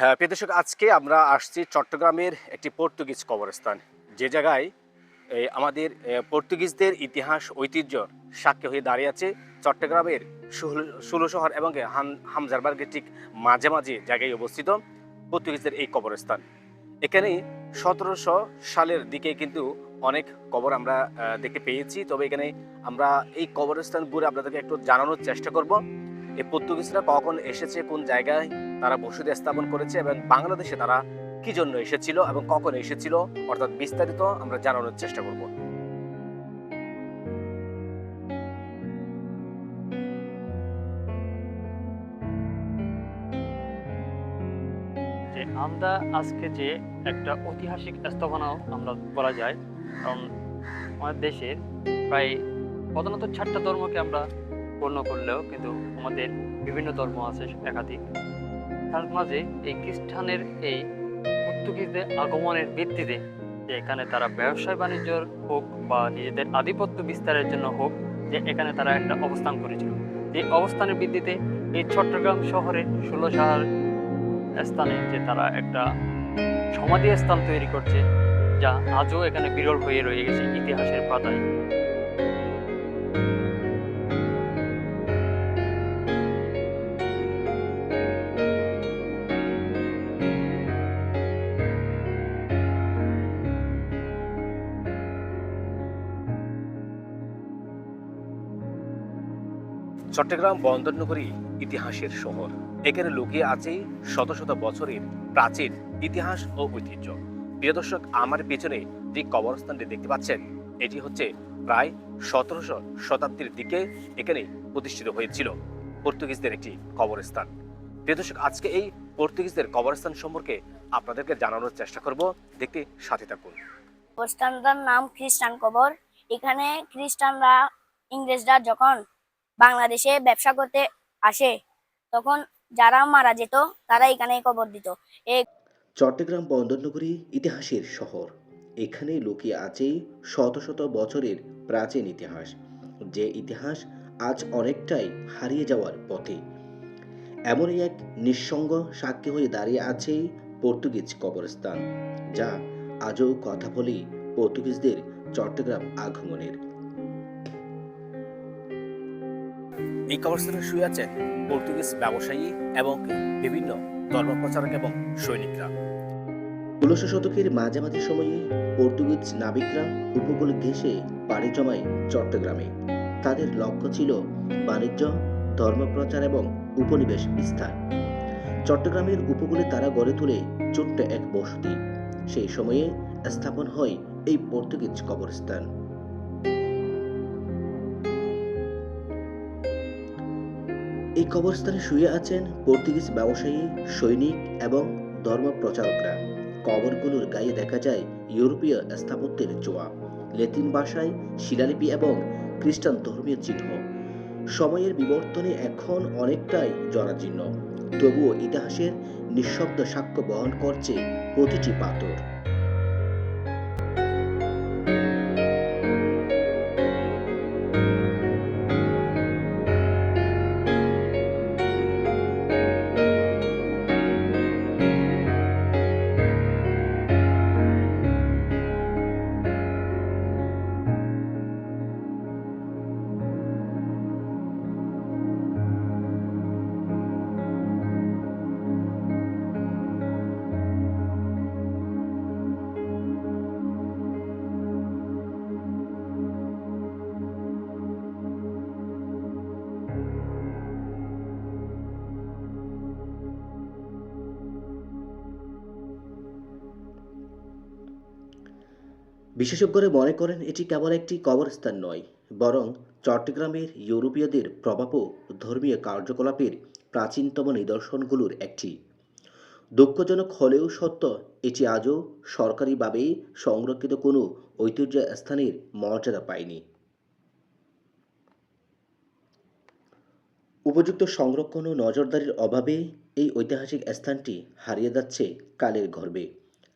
হ্যাঁ প্রিয় দর্শক, আজকে আমরা আসছি চট্টগ্রামের একটি পর্তুগিজ কবরস্থান। যে জায়গায় আমাদের পর্তুগিজদের ইতিহাস, ঐতিহ্য সাক্ষী হয়ে দাঁড়িয়ে আছে চট্টগ্রামের ষোলো শহর এবং হাম হামজারবার্গের ঠিক মাঝে মাঝে জায়গায় অবস্থিত পর্তুগিজদের এই কবরস্থান। এখানে সতেরোশো সালের দিকে কিন্তু অনেক কবর আমরা দেখতে পেয়েছি। তবে এখানে আমরা এই কবরস্থান ঘুরে আপনাদেরকে একটু জানানোর চেষ্টা করব। এই পর্তুগিজরা কখন এসেছে, কোন জায়গায় তারা বসতি স্থাপন করেছে এবং বাংলাদেশে তারা কি জন্য এসেছিল এবং কখন এসেছিল, অর্থাৎ বিস্তারিত আমরা জানানোর চেষ্টা করব। আমরা আজকে যে একটা ঐতিহাসিক স্থাপনাও আমরা বলা যায়, কারণ আমাদের দেশের প্রায় প্রধানত চারটা ধর্মকে আমরা গণ্য করলেও কিন্তু আমাদের বিভিন্ন ধর্ম আছে একাধিক। তার মাঝে এই খ্রিস্টানের এই পর্তুগিজদের আগমনের ভিত্তিতে যে এখানে তারা ব্যবসায় বাণিজ্যর হোক বা নিজেদের আধিপত্য বিস্তারের জন্য হোক, যে এখানে তারা একটা অবস্থান করেছিল। যে অবস্থানের ভিত্তিতে এই চট্টগ্রাম শহরে ষোলো শহর স্থানে যে তারা একটা সমাধি স্থান তৈরি করছে, যা আজও এখানে বিরল হয়ে রয়ে গেছে ইতিহাসের পাতায়। চট্টগ্রাম বন্দরনগরী ইতিহাসের শহর। এখানে লুকিয়ে আছে শত শত বছরের প্রাচীন ইতিহাস ও ঐতিহ্য। প্রিয় দর্শক, আমার পেছনে যে কবরস্থানটি দেখতে পাচ্ছেন, এটি হচ্ছে প্রায় সতেরোশো শতাব্দীর দিকে এখানে প্রতিষ্ঠিত হয়েছিল পর্তুগিজদের একটি কবরস্থান। প্রিয় দর্শক, আজকে এই পর্তুগিজদের কবরস্থান সম্পর্কে আপনাদেরকে জানানোর চেষ্টা করব। দেখতে সাথে থাকুন। কবরস্থানটার নাম খ্রিস্টান কবর। এখানে খ্রিস্টানরা, ইংরেজরা যখন বাংলাদেশে ব্যবসা করতে আসে, তখন যারা মারা যেত তারা এখানে কবর দিত। চট্টগ্রাম বন্দরনগরী ইতিহাসের শহর। এখানে লুকিয়ে আছে শত শত বছরের প্রাচীন ইতিহাস, যে ইতিহাস আজ অনেকটাই হারিয়ে যাওয়ার পথে। এমনই এক নিঃসঙ্গ সাক্ষী হয়ে দাঁড়িয়ে আছে পর্তুগিজ কবরস্থান, যা আজও কথা বলে পর্তুগিজদের চট্টগ্রাম আগমনের। এই কবরস্থানে শুয়ে আছেন পর্তুগিজ ব্যবসায়ী এবং বিভিন্ন ধর্মপ্রচারক এবং সৈনিকরা। ষোলোশো শতকের মাঝামাঝি সময়ে পর্তুগিজ নাবিকরা উপকূল ঘেঁষে পাড়ি জমায় চট্টগ্রামে। তাদের লক্ষ্য ছিল বাণিজ্য, ধর্মপ্রচার এবং উপনিবেশ বিস্তার। চট্টগ্রামের উপকূলে তারা গড়ে তোলে ছোট্ট এক বসতি। সেই সময়ে স্থাপন হয় এই পর্তুগিজ কবরস্থান। এই কবরস্থানে শুয়ে আছেন পর্তুগিজ ব্যবসায়ী, সৈনিক এবং ধর্মপ্রচারকরা। কবরগুলোর গায়ে দেখা যায় ইউরোপীয় স্থাপত্যের জোয়া, লেতিন ভাষায় শিলালিপি এবং খ্রিস্টান ধর্মীয় চিহ্ন। সময়ের বিবর্তনে এখন অনেকটাই জরাজীর্ণ, তবুও ইতিহাসের নিঃশব্দ সাক্ষ্য বহন করছে প্রতিটি পাথর। বিশেষজ্ঞরা মনে করেন এটি কেবল একটি কবরস্থান নয়, বরং চট্টগ্রামের ইউরোপীয়দের প্রভাব ধর্মীয় কার্যকলাপের প্রাচীনতম নিদর্শনগুলোর একটি। দুঃখজনক হলেও সত্য, এটি আজও সরকারিভাবে সংরক্ষিত কোনো ঐতিহ্য স্থানের মর্যাদা পায়নি। উপযুক্ত সংরক্ষণ ও নজরদারির অভাবে এই ঐতিহাসিক স্থানটি হারিয়ে যাচ্ছে কালের গর্বে।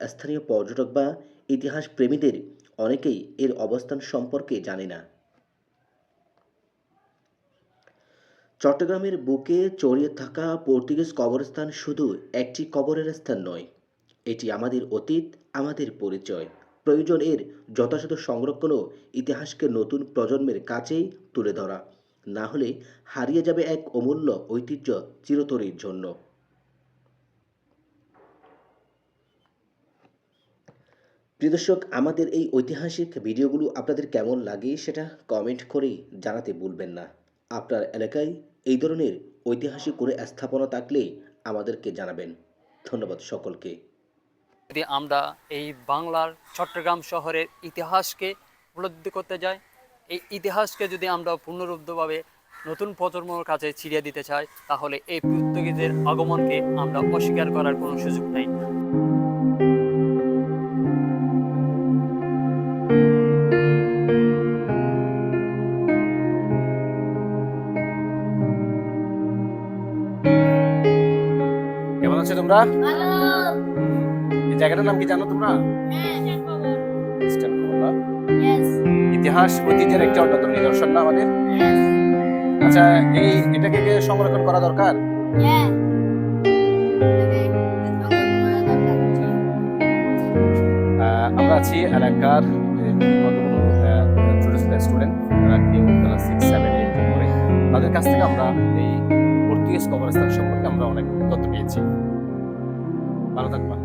স্থানীয় পর্যটক বা ইতিহাস প্রেমীদের অনেকেই এর অবস্থান সম্পর্কে জানে না। চট্টগ্রামের বুকে চড়িয়ে থাকা পর্তুগিজ কবরস্থান শুধু একটি কবরের স্থান নয়, এটি আমাদের অতীত, আমাদের পরিচয়। প্রয়োজন এর যথাযথ সংরক্ষণ ইতিহাসকে নতুন প্রজন্মের কাছেই তুলে ধরা। না হলে হারিয়ে যাবে এক অমূল্য ঐতিহ্য চিরতরের জন্য। প্রিয় দর্শক, আমাদের এই ঐতিহাসিক ভিডিওগুলো আপনাদের কেমন লাগে সেটা কমেন্ট করে জানাতে ভুলবেন না। আপনার এলাকায় এই ধরনের ঐতিহাসিক করে স্থাপনা থাকলে আমাদেরকে জানাবেন। ধন্যবাদ সকলকে। যদি আমরা এই বাংলার চট্টগ্রাম শহরের ইতিহাসকে উপলব্ধি করতে যাই, এই ইতিহাসকে যদি আমরা পূর্ণরুদ্ধভাবে নতুন প্রজন্মর কাছে ছিড়িয়ে দিতে চাই, তাহলে এই পর্তুগিজের আগমনকে আমরা অস্বীকার করার কোনো সুযোগ নেই। তোমরা? এই জায়গাটার নাম কি জানো তোমরা? ইতিহাস, ঐতিহ্যের একটি অন্যতম নিদর্শন না আমাদের? আচ্ছা এই এটাকে সংরক্ষণ করা দরকার? আমরা আছি এলাকার ছোট ছোট স্টুডেন্ট তাদের কাছ থেকে আমরা এই পর্তুগিজ কবরস্থান সম্পর্কে আমরা অনেক তথ্য পেয়েছি। ভালো থাকবা।